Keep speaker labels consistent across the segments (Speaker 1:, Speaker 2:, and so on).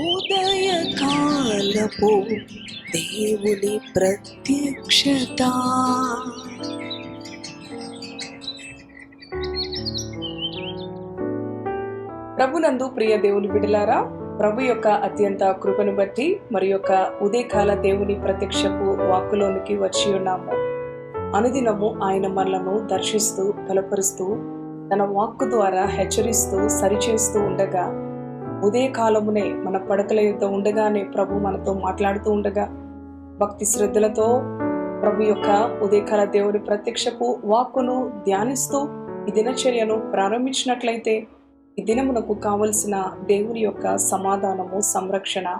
Speaker 1: ఉదయకాలపు దేవుని ప్రత్యక్షత.
Speaker 2: ప్రభునందు ప్రియ దేవుని బిడలారా ప్రభు యొక్క అత్యంత కృపను బట్టి మరి యొక్క ఉదయకాల దేవుని ప్రత్యక్షపు వాక్కులోనికి వచ్చి ఉన్నాము. అనుదినము ఆయన మనలను దర్శిస్తూ బలపరుస్తూ తన వాక్కు ద్వారా హెచ్చరిస్తూ సరిచేస్తూ ఉండగా ఉదయకాలమునే మన పడకల యుద్ధ ఉండగానే ప్రభు మనతో మాట్లాడుతూ ఉండగా భక్తి శ్రద్ధలతో ప్రభు యొక్క ఉదయకాల దేవుని ప్రత్యక్షపు వాక్కును ధ్యానిస్తూ ఈ దినచర్యను ప్రారంభించినట్లయితే ఈ దినమునకు కావలసిన దేవుని యొక్క సమాధానము సంరక్షణ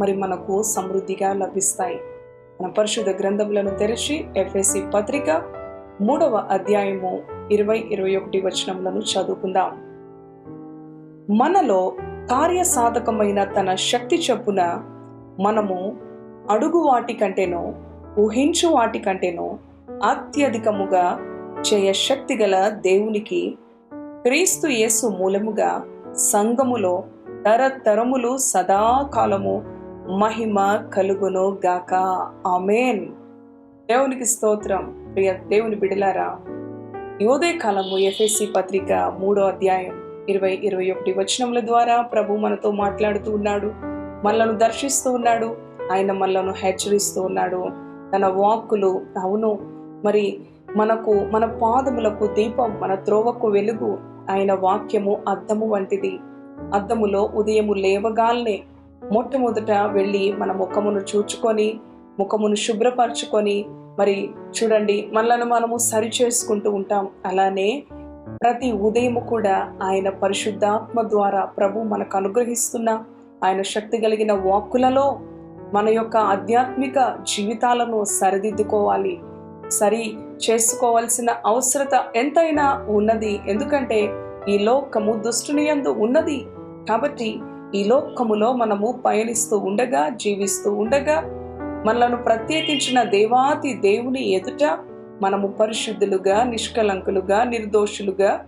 Speaker 2: మరి మనకు సమృద్ధిగా లభిస్తాయి. మన పరిశుద్ధ గ్రంథములను తెరిచి ఎఫ్ఎసి పత్రిక మూడవ అధ్యాయము ఇరవై ఇరవై ఒకటి వచనములను చదువుకుందాం. మనలో కార్యసాధకమైన తన శక్తి చొప్పున మనము అడుగు వాటి కంటేనో ఊహించు వాటి కంటేనో అత్యధికముగా చేయ శక్తి గల దేవునికి క్రీస్తు యేసు మూలముగా సంఘములో తరతరములు సదాకాలము మహిమ కలుగును గాక. ఆమెన్. దేవునికి స్తోత్రం. ప్రియ దేవుని బిడలారా యోదే కాలము ఎఫ్ఎస్సి పత్రిక మూడో అధ్యాయం ఇరవై ఇరవై ఒకటి వచనముల ద్వారా ప్రభు మనతో మాట్లాడుతూ ఉన్నాడు మనలను దర్శిస్తూ ఉన్నాడు ఆయన మనలను హెచ్చరిస్తూ ఉన్నాడు. తన వాక్కులు అవును మరి మనకు మన పాదములకు దీపం మన త్రోవకు వెలుగు ఆయన వాక్యము అద్దము వంటిది. అద్దములో ఉదయము లేవగాల్నే మొట్టమొదట వెళ్ళి మన ముఖమును చూచుకొని ముఖమును శుభ్రపరచుకొని మరి చూడండి మనలను మనము సరి చేసుకుంటూ ఉంటాం. అలానే ప్రతి ఉదయము కూడా ఆయన పరిశుద్ధాత్మ ద్వారా ప్రభు మనకు అనుగ్రహిస్తున్న ఆయన శక్తి కలిగిన వాక్కులలో మన యొక్క ఆధ్యాత్మిక జీవితాలను సరిదిద్దుకోవాలి. సరి చేసుకోవాల్సిన అవసరత ఎంతైనా ఉన్నది. ఎందుకంటే ఈ లోకము దుష్టుని యందు ఉన్నది. కాబట్టి ఈ లోకములో మనము పయనిస్తూ ఉండగా జీవిస్తూ ఉండగా మనలను ప్రత్యేకించిన దేవాతి దేవుని ఎదుట మనము పరిశుద్ధులుగా నిష్కలంకులుగా నిర్దోషులుగా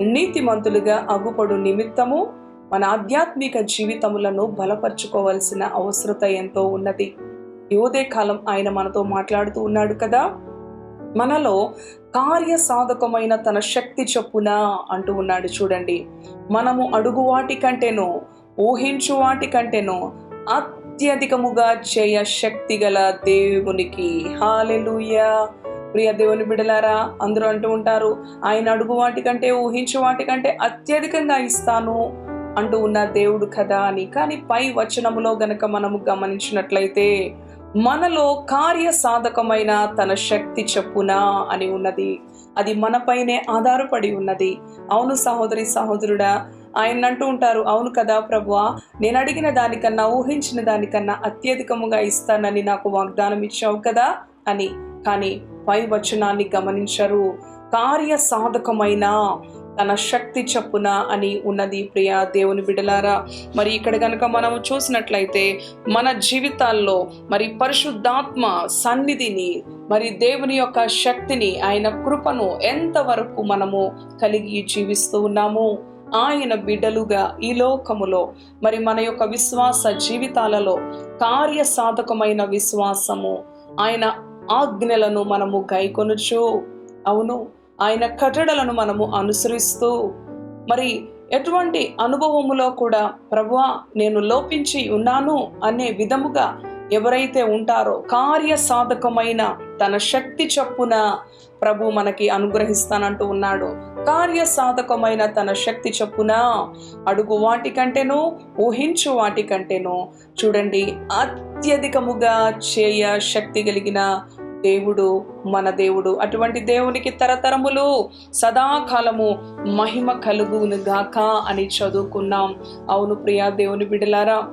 Speaker 2: నీతిమంతులుగా అగుపడు నిమిత్తము మన ఆధ్యాత్మిక జీవితములను బలపరుచుకోవాల్సిన అవసరత ఎంతో ఉన్నది. యోదే కాలం ఆయన మనతో మాట్లాడుతూ ఉన్నాడు కదా మనలో కార్య సాధకమైన తన శక్తి చొప్పున అంటూ ఉన్నాడు చూడండి. మనము అడుగు వాటి కంటేనో ఊహించు వాటి కంటేనో అత్యధికముగా చేయ శక్తి గల దేవునికి. హాలెలుయా! ప్రియ దేవుని బిడలారా అందరూ అంటూ ఉంటారు ఆయన అడుగు వాటికంటే ఊహించు వాటికంటే అత్యధికంగా ఇస్తాను అంటూ ఉన్న దేవుడు కదా అని. కానీ పై వచనములో గనక మనము గమనించినట్లయితే మనలో కార్య సాధకమైన తన శక్తి చెప్పున అని ఉన్నది. అది మనపైనే ఆధారపడి ఉన్నది. అవును సహోదరి సహోదరుడా ఆయన అంటూ ఉంటారు అవును కదా ప్రభువా నేను అడిగిన దానికన్నా ఊహించిన దానికన్నా అత్యధికముగా ఇస్తానని నాకు వాగ్దానం ఇచ్చావు కదా అని. కానీ పై వచనాన్ని గమనించరు. కార్య సాధకమైన తన శక్తి చప్పున అని ఉన్నది ప్రియ దేవుని బిడలారా. మరి ఇక్కడ కనుక మనం చూసినట్లయితే మన జీవితాల్లో మరి పరిశుద్ధాత్మ సన్నిధిని మరి దేవుని యొక్క శక్తిని ఆయన కృపను ఎంతవరకు మనము కలిగి జీవిస్తూ ఉన్నాము? ఆయన బిడ్డలుగా ఈ లోకములో మరి మన యొక్క విశ్వాస జీవితాలలో కార్య సాధకమైన విశ్వాసము ఆయన ఆజ్ఞలను మనము గైకొనుచు అవును. ఆయన కట్టడలను మనము అనుసరిస్తూ మరి ఎటువంటి అనుభవములో కూడా ప్రభువా నేను లోపించి ఉన్నాను అనే విధముగా ఎవరైతే ఉంటారో కార్య సాధకమైన తన శక్తి చొప్పున ప్రభు మనకి అనుగ్రహిస్తానంటూ ఉన్నాడు. కార్యసాధకమైన తన శక్తి చొప్పున అడుగు వాటికంటేనో ఊహించు వాటికంటేనో చూడండి అత్యధికముగా చేయ శక్తి కలిగిన దేవుడు మన దేవుడు అటువంటి దేవునికి తరతరములు సదాకాలము మహిమ కలుగును గాక అని చదువుకున్నాం. అవును ప్రియా దేవుని బిడలారా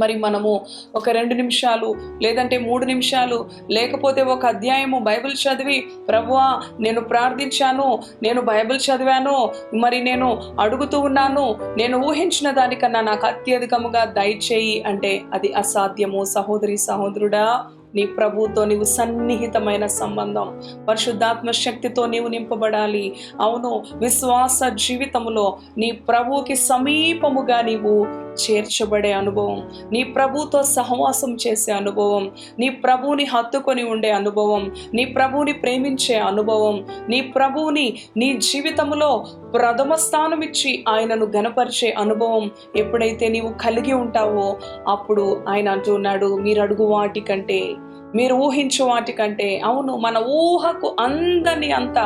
Speaker 2: మరి మనము ఒక రెండు నిమిషాలు లేదంటే మూడు నిమిషాలు లేకపోతే ఒక అధ్యాయము బైబిల్ చదివి ప్రభువా నేను ప్రార్థించాను నేను బైబిల్ చదివాను మరి నేను అడుగుతూ ఉన్నాను నేను ఊహించిన దానికన్నా నాకు అత్యధికముగా దయచేయి అంటే అది అసాధ్యము. సహోదరి సహోదరుడా నీ ప్రభుతో నీవు సన్నిహితమైన సంబంధం. పరిశుద్ధాత్మ శక్తితో నీవు నింపబడాలి. అవును విశ్వాస జీవితంలో నీ ప్రభువుకి సమీపముగా నీవు చేర్చబడే అనుభవం. నీ ప్రభుతో సహవాసం చేసే అనుభవం. నీ ప్రభువుని హత్తుకొని ఉండే అనుభవం. నీ ప్రభువుని ప్రేమించే అనుభవం. నీ ప్రభువుని నీ జీవితంలో ప్రథమ స్థానం ఇచ్చి ఆయనను గనపరిచే అనుభవం ఎప్పుడైతే నీవు కలిగి ఉంటావో అప్పుడు ఆయన అంటున్నాడు మీరు అడుగు వాటి కంటే మీరు ఊహించు వాటి కంటే అవును మన ఊహకు అందని అంత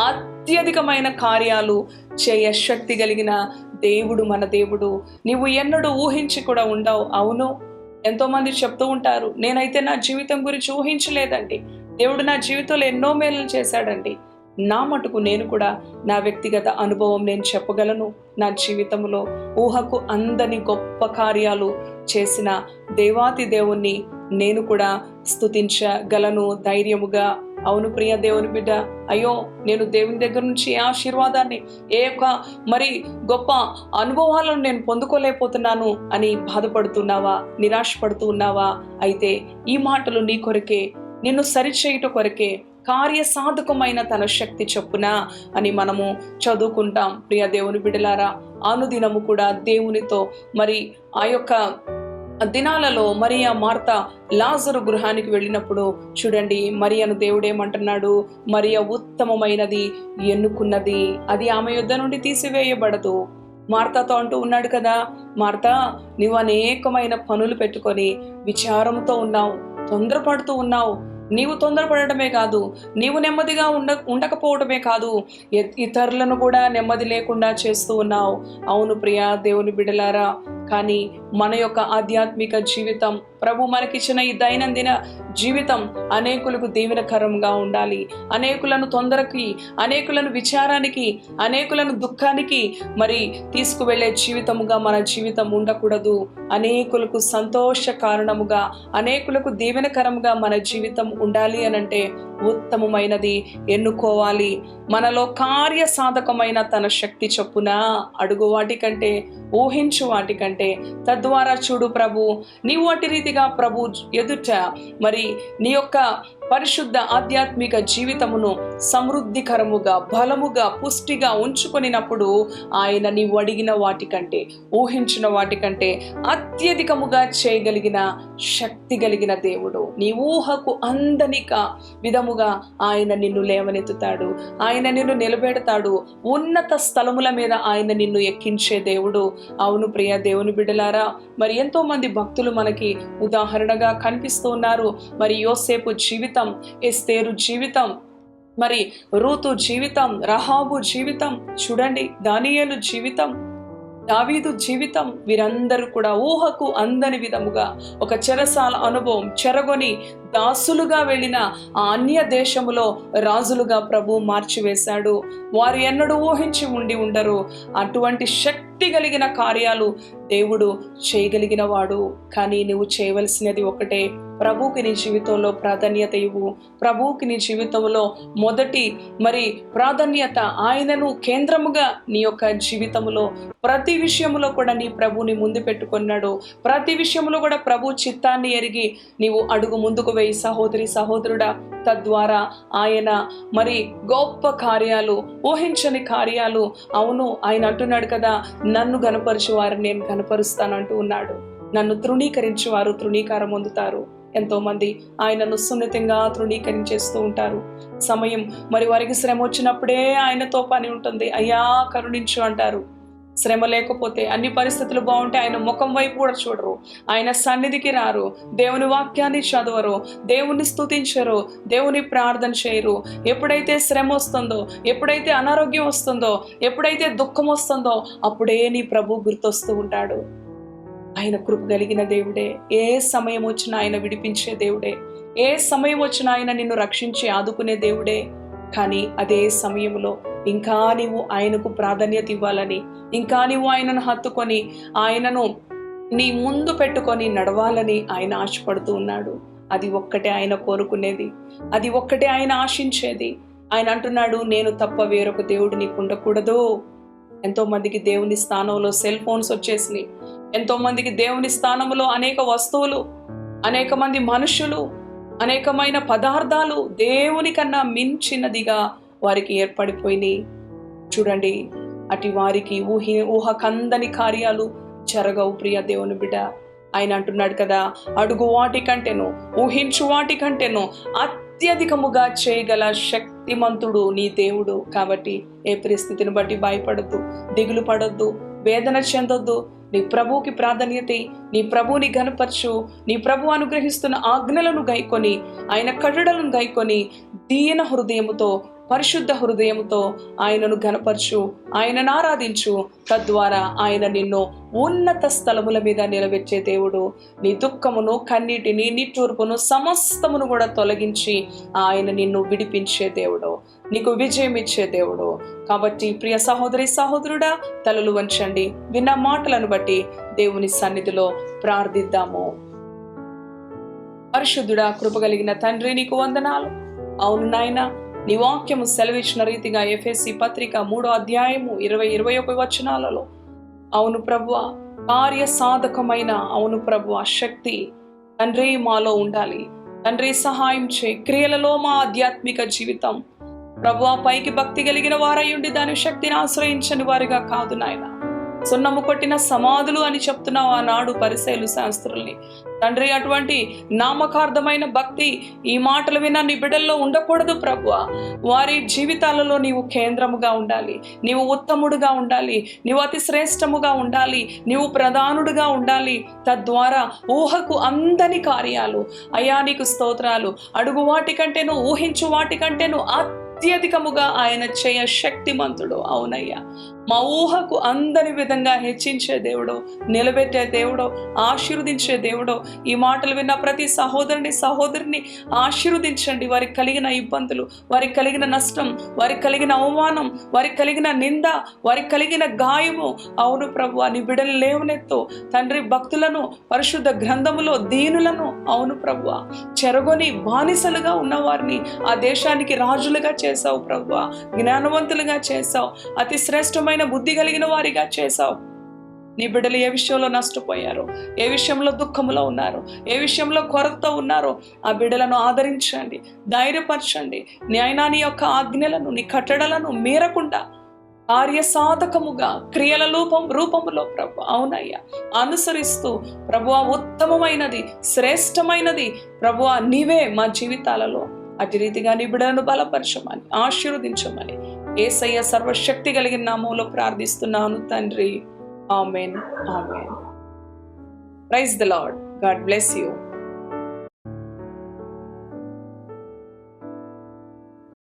Speaker 2: అత్యధికమైన కార్యాలు చేయ శక్తి కలిగిన దేవుడు మన దేవుడు. నీవు ఎన్నడూ ఊహించి కూడా ఉండవు. అవును ఎంతోమంది చెప్తూ ఉంటారు నేనైతే నా జీవితం గురించి ఊహించలేదండి. దేవుడు నా జీవితంలో ఎన్నో మేలు చేశాడండి. నా మటుకు నేను కూడా నా వ్యక్తిగత అనుభవం నేను చెప్పగలను. నా జీవితంలో ఊహకు అందని గొప్ప కార్యాలు చేసిన దేవాతి దేవుణ్ణి నేను కూడా స్తుతించగలను ధైర్యముగా. అవును ప్రియ దేవుని బిడ్డ అయ్యో నేను దేవుని దగ్గర నుంచి ఏ ఆశీర్వాదాన్ని ఏ యొక్క మరి గొప్ప అనుభవాలను నేను పొందుకోలేకపోతున్నాను అని బాధపడుతున్నావా నిరాశపడుతూ ఉన్నావా? అయితే ఈ మాటలు నీ కొరకే నిన్ను సరిచేయుట కొరకే కార్యసాధకమైన తన శక్తి చొప్పున అని మనము చదువుకుంటాం. ప్రియ దేవుని బిడలారా అనుదినము కూడా దేవునితో మరి ఆ యొక్క దినాలలో మరియా మార్త లాజరు గృహానికి వెళ్ళినప్పుడు చూడండి మరియను దేవుడేమంటున్నాడు? మరియ ఉత్తమమైనది ఎన్నుకున్నది అది ఆమె యుద్ధ నుండి తీసివేయబడదు. మార్తాతో అంటూ ఉన్నాడు కదా మార్తా నీవు అనేకమైన పనులు పెట్టుకొని విచారంతో ఉన్నావు తొందరపడుతూ ఉన్నావు నీవు తొందరపడటమే కాదు నీవు నెమ్మదిగా ఉండ ఉండకపోవటమే కాదు ఇతరులను కూడా నెమ్మది లేకుండా చేస్తూ ఉన్నావు. అవును ప్రియా దేవుని బిడలారా కానీ మన యొక్క ఆధ్యాత్మిక జీవితం ప్రభు మనకిచ్చిన ఈ దైనందిన జీవితం అనేకులకు దీవెనకరంగా ఉండాలి. అనేకులను తొందరకి అనేకులను విచారానికి అనేకులను దుఃఖానికి మరి తీసుకువెళ్ళే జీవితముగా మన జీవితం ఉండకూడదు. అనేకులకు సంతోష కారణముగా అనేకులకు దీవెనకరంగా మన జీవితం ఉండాలి అనంటే ఉత్తమమైనది. ఎన్నుకోవాలి. మనలో కార్య సాధకమైన తన శక్తి చొప్పున అడుగు వాటికంటే ఊహించు వాటికంటే తద్వారా చూడు ప్రభు నీ వాటి రీతి రీతిగా ప్రభు ఎదుట మరి నీ యొక్క పరిశుద్ధ ఆధ్యాత్మిక జీవితమును సమృద్ధికరముగా బలముగా పుష్టిగా ఉంచుకొనినప్పుడు ఆయన నీవు అడిగిన వాటికంటే ఊహించిన వాటికంటే అత్యధికముగా చేయగలిగిన శక్తి కలిగిన దేవుడు. నీ ఊహకు అందనిక విధముగా ఆయన నిన్ను లేవనెత్తుతాడు. ఆయన నిన్ను నిలబెడతాడు. ఉన్నత స్థలముల మీద ఆయన నిన్ను ఎక్కించే దేవుడు. అవును ప్రియ దేవుని బిడ్డలారా మరి ఎంతో మంది భక్తులు మనకి ఉదాహరణగా కనిపిస్తూ ఉన్నారు. మరి యోసేపు జీవితం ఎస్తేరు జీవితం. మరి రూతు జీవితం రహాబు జీవితం చూడండి దానియలు జీవితం దావీదు జీవితం వీరందరూ కూడా ఊహకు అందని విధముగా ఒక చెరసాల అనుభవం చెరగొని దాసులుగా వెళ్ళిన ఆ అన్య దేశములో రాజులుగా ప్రభు మార్చివేశాడు. వారు ఎన్నడూ ఊహించి ఉండి ఉండరు. అటువంటి శక్తి కలిగిన కార్యాలు దేవుడు చేయగలిగిన వాడు కానీ నువ్వు చేయవలసినది ఒకటే ప్రభువుకి నీ జీవితంలో ప్రాధాన్యత ఇవ్వు ప్రభువుకి నీ జీవితంలో మొదటి మరి ప్రాధాన్యత ఆయనను కేంద్రముగా నీ యొక్క జీవితంలో ప్రతి విషయంలో కూడా నీ ప్రభుని ముందు పెట్టుకున్నాడు. ప్రతి విషయంలో కూడా ప్రభు చిత్తాన్ని ఎరిగి నీవు అడుగు ముందుకు వేయి సహోదరి సహోదరుడా. తద్వారా ఆయన మరి గొప్ప కార్యాలు ఊహించని కార్యాలు అవును ఆయన అంటున్నాడు కదా నన్ను గనపరచు వారిని నేను గనపరుస్తానంటూ ఉన్నాడు. నన్ను తృణీకరించు వారు తృణీకారం పొందుతారు. ఎంతోమంది ఆయనను సున్నితంగా తృణీకరించేస్తూ ఉంటారు. సమయం మరి వారికి శ్రమ వచ్చినప్పుడే ఆయనతో పని ఉంటుంది. అయ్యా కరుణించు అంటారు. శ్రమ లేకపోతే అన్ని పరిస్థితులు బాగుంటే ఆయన ముఖం వైపు కూడా చూడరు. ఆయన సన్నిధికి రారు. దేవుని వాక్యాన్ని చదవరు. దేవుని స్తుతించరు. దేవుని ప్రార్థన చేయరు. ఎప్పుడైతే శ్రమ వస్తుందో ఎప్పుడైతే అనారోగ్యం వస్తుందో ఎప్పుడైతే దుఃఖం వస్తుందో అప్పుడే నీ ప్రభు గుర్తొస్తూ ఉంటాడు. ఆయన కృప కలిగిన దేవుడే. ఏ సమయం వచ్చినా ఆయన విడిపించే దేవుడే. ఏ సమయం వచ్చినా ఆయన నిన్ను రక్షించి ఆదుకునే దేవుడే. కానీ అదే సమయంలో ఇంకా నీవు ఆయనకు ప్రాధాన్యత ఇవ్వాలని ఇంకా నీవు ఆయనను హత్తుకొని ఆయనను నీ ముందు పెట్టుకొని నడవాలని ఆయన ఆశపడుతూ ఉన్నాడు. అది ఒక్కటే ఆయన కోరుకునేది. అది ఒక్కటే ఆయన ఆశించేది. ఆయన అంటున్నాడు నేను తప్ప వేరొక దేవుడు నీకు ఉండకూడదు ఎంతో మందికి దేవుని స్థానంలో సెల్ ఫోన్స్ వచ్చేసినాయి. ఎంతో మందికి దేవుని స్థానంలో అనేక వస్తువులు అనేక మంది మనుషులు అనేకమైన పదార్థాలు దేవుని కన్నా మించినదిగా వారికి ఏర్పడిపోయినాయి. చూడండి అటు వారికి ఊహి ఊహకందని కార్యాలు జరగవు ప్రియ దేవుని బిడ్డ. ఆయన అంటున్నాడు కదా అడుగు వాటి కంటేను ఊహించు వాటి కంటేను అత్యధికముగా చేయగల శక్తిమంతుడు నీ దేవుడు. కాబట్టి ఏ పరిస్థితిని బట్టి భయపడద్దు దిగులు పడొద్దు వేదన చెందొద్దు నీ ప్రభువుకి ప్రాధాన్యత నీ ప్రభువుని గనపరచు నీ ప్రభు అనుగ్రహిస్తున్న ఆజ్ఞలను గైకొని ఆయన కట్టడలను గైకొని దీన హృదయముతో పరిశుద్ధ హృదయముతో ఆయనను ఘనపరచు ఆయనను ఆరాధించు. తద్వారా ఆయన నిన్ను ఉన్నత స్థలముల మీద నిలబెచ్చే దేవుడు. నీ దుఃఖమును కన్నీటిని నిట్టూర్పును సమస్తమును కూడా తొలగించి ఆయన నిన్ను విడిపించే దేవుడు. నీకు విజయం ఇచ్చే దేవుడు. కాబట్టి ప్రియ సహోదరి సహోదరుడా తలలు వంచండి. విన్న మాటలను బట్టి దేవుని సన్నిధిలో ప్రార్థిద్దాము. పరిశుద్ధుడా కృపగలిగిన తండ్రి నీకు వందనాలు. అవును నాయన నీ వాక్యము సెలవిచ్చిన రీతిగా ఎఫ్ఎస్సి పత్రిక మూడో అధ్యాయము ఇరవై ఇరవై ఒక వచనాలలో అవును ప్రభువ కార్య సాధకమైన అవును ప్రభువ శక్తి తండ్రి మాలో ఉండాలి. తండ్రి సహాయం చే క్రియలలో మా ఆధ్యాత్మిక జీవితం. ప్రభువ పైకి భక్తి కలిగిన వారై ఉండి దాని శక్తిని ఆశ్రయించని వారిగా కాదు నాయన. సున్నము కొట్టిన సమాధులు అని చెప్తున్నావు ఆనాడు పరిశైలు శాస్త్రుల్ని. తండ్రి అటువంటి నామకార్థమైన భక్తి ఈ మాటలు విన్న నీ బిడ్డల్లో ఉండకూడదు ప్రభువ. వారి జీవితాలలో నీవు కేంద్రముగా ఉండాలి. నీవు ఉత్తముడుగా ఉండాలి. నీవు అతి శ్రేష్టముగా ఉండాలి. నీవు ప్రధానుడుగా ఉండాలి. తద్వారా ఊహకు అందని కార్యాలు. అయా నీకు స్తోత్రాలు. అడుగు వాటికంటేను ఊహించు వాటికంటేను ఆత్మ అత్యధికముగా ఆయన చేయ శక్తిమంతుడు. అవునయ్యా. మా ఊహకు అందని విధంగా హెచ్చించే దేవుడు నిలబెట్టే దేవుడు ఆశీర్వదించే దేవుడు ఈ మాటలు విన్న ప్రతి సహోదరుని సహోదరిని ఆశీర్వదించండి. వారికి కలిగిన ఇబ్బందులు వారికి కలిగిన నష్టం వారికి కలిగిన అవమానం వారికి కలిగిన నింద వారికి కలిగిన గాయము. అవును ప్రభు నీ బిడలు లేవనెత్తు. తండ్రి భక్తులను పరిశుద్ధ గ్రంథములో దీనులను అవును ప్రభు చెరగొని బానిసలుగా ఉన్నవారిని ఆ దేశానికి రాజులుగా చేశావు ప్రభు జ్ఞానవంతులుగా చేశావు. అతి శ్రేష్టమైన బుద్ధి కలిగిన వారిగా చేశావు. నీ బిడ్డలు ఏ విషయంలో నష్టపోయారు? ఏ విషయంలో దుఃఖంలో ఉన్నారు? ఏ విషయంలో కొరత ఉన్నారో? ఆ బిడ్డలను ఆదరించండి ధైర్యపరచండి. న్యాయనాని యొక్క ఆజ్ఞలను నీ కట్టడలను మీరకుండా కార్యసాధకముగా క్రియల రూపం రూపములో ప్రభు అవునయ్యా. అనుసరిస్తూ ప్రభువ ఉత్తమమైనది శ్రేష్టమైనది ప్రభువా నీవే మా జీవితాలలో అటు రీతిగా నీ బలపరచమని ఆశీర్వదించమని ఏసయ్య సర్వశక్తి కలిగిన నామంలో ప్రార్థిస్తున్నాను తండ్రి. Amen. Amen. Praise the Lord God bless you.